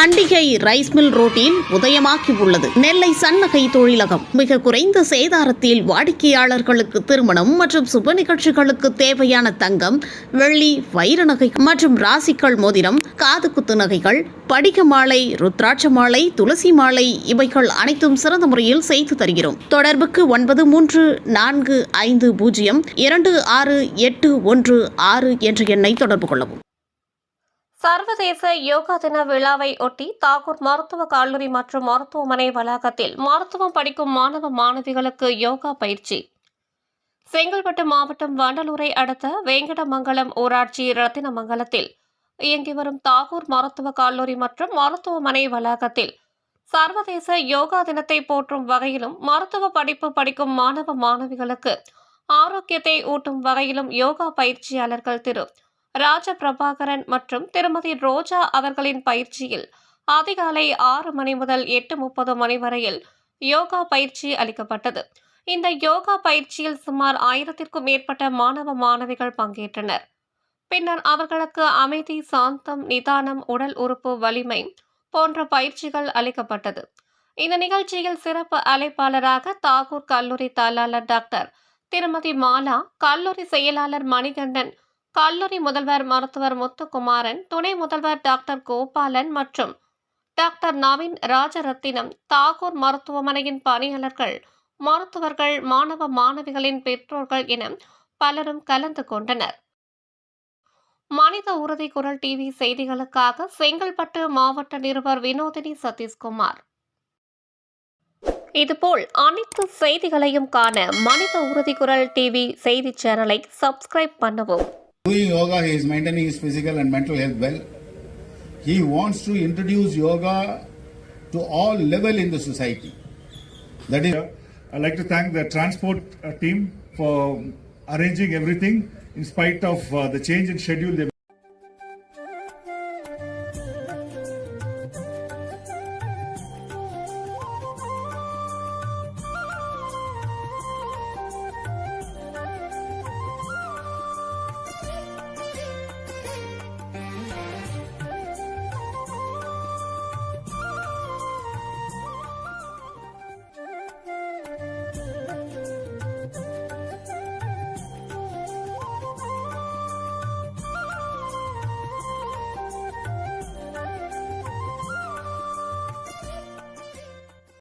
Kandigai rice mill ரோட்டில் உதயமாக்கி உள்ளது நெல்லை சன்னகை தொழிலகம். மிக குறைந்த சேதாரத்தில் வாடிக்கையாளர்களுக்கு திருமணம் மற்றும் சுப நிகழ்ச்சிகளுக்கு தேவையான தங்கம் வெள்ளி வைர நகை மற்றும் ராசிக்கள் மோதிரம் காது குத்து நகைகள் படிக மாலை ருத்ராட்ச மாலை துளசி மாலை இவைகள் அனைத்தும் சிறந்த முறையில் செய்து தருகிறோம். தொடர்புக்கு ஒன்பது மூன்று நான்கு ஐந்து பூஜ்ஜியம் இரண்டு ஆறு எட்டு ஒன்று ஆறு என்ற எண்ணை தொடர்பு கொள்ளவும். சர்வதேச யோகா தின விழாவை ஒட்டி தாகூர் மருத்துவக் கல்லூரி மற்றும் மருத்துவமனை வளாகத்தில் மருத்துவம் படிக்கும் மாணவ மாணவிகளுக்கு யோகா பயிற்சி. செங்கல்பட்டு மாவட்டம் வண்டலூரை அடுத்த வேங்கடமங்கலம் ஊராட்சி ரத்தினமங்கலத்தில் இயங்கி வரும் தாகூர் மருத்துவக் கல்லூரி மற்றும் மருத்துவமனை வளாகத்தில் சர்வதேச யோகா தினத்தை போற்றும் வகையிலும் மருத்துவ படிப்பு படிக்கும் மாணவ மாணவிகளுக்கு ஆரோக்கியத்தை ஊட்டும் வகையிலும் யோகா பயிற்சியாளர்கள் திரு ராஜ பிரபாகரன் மற்றும் திருமதி ரோஜா அவர்களின் பயிற்சியில் அதிகாலை ஆறு மணி முதல் எட்டு முப்பது மணி வரையில் யோகா பயிற்சி அளிக்கப்பட்டது. இந்த யோகா பயிற்சியில் சுமார் ஆயிரத்திற்கும் மேற்பட்ட மாணவ மாணவிகள் பங்கேற்றனர். பின்னர் அவர்களுக்கு அமைதி சாந்தம் நிதானம் உடல் உறுப்பு வலிமை போன்ற பயிற்சிகள் அளிக்கப்பட்டது. இந்த நிகழ்ச்சியில் சிறப்பு அழைப்பாளராக தாகூர் கல்லூரி தாளாளர் டாக்டர் திருமதி மாலா கல்லூரி செயலாளர் மணிகண்டன் கல்லூரி முதல்வர் மருத்துவர் முத்துக்குமாரன் துணை முதல்வர் டாக்டர் கோபாலன் மற்றும் டாக்டர் நவீன் ராஜரத்தினம் தாகூர் மருத்துவமனையின் பணியாளர்கள் மருத்துவர்கள் மாணவ மாணவிகளின் பெற்றோர்கள் என பலரும் கலந்து கொண்டனர். மனித உறுதி குரல் டிவி செய்திகளுக்காக செங்கல்பட்டு மாவட்ட நிருபர் வினோதினி சதீஷ்குமார். இதுபோல் அனைத்து செய்திகளையும் காண மனித உறுதி குரல் டிவி செய்தி சேனலை சப்ஸ்கிரைப் பண்ணவும். Doing yoga, he is maintaining his physical and mental health well. He wants to introduce yoga to all level in the society. That is, I'd like to thank the transport uh, team for arranging everything in spite of uh, the change in schedule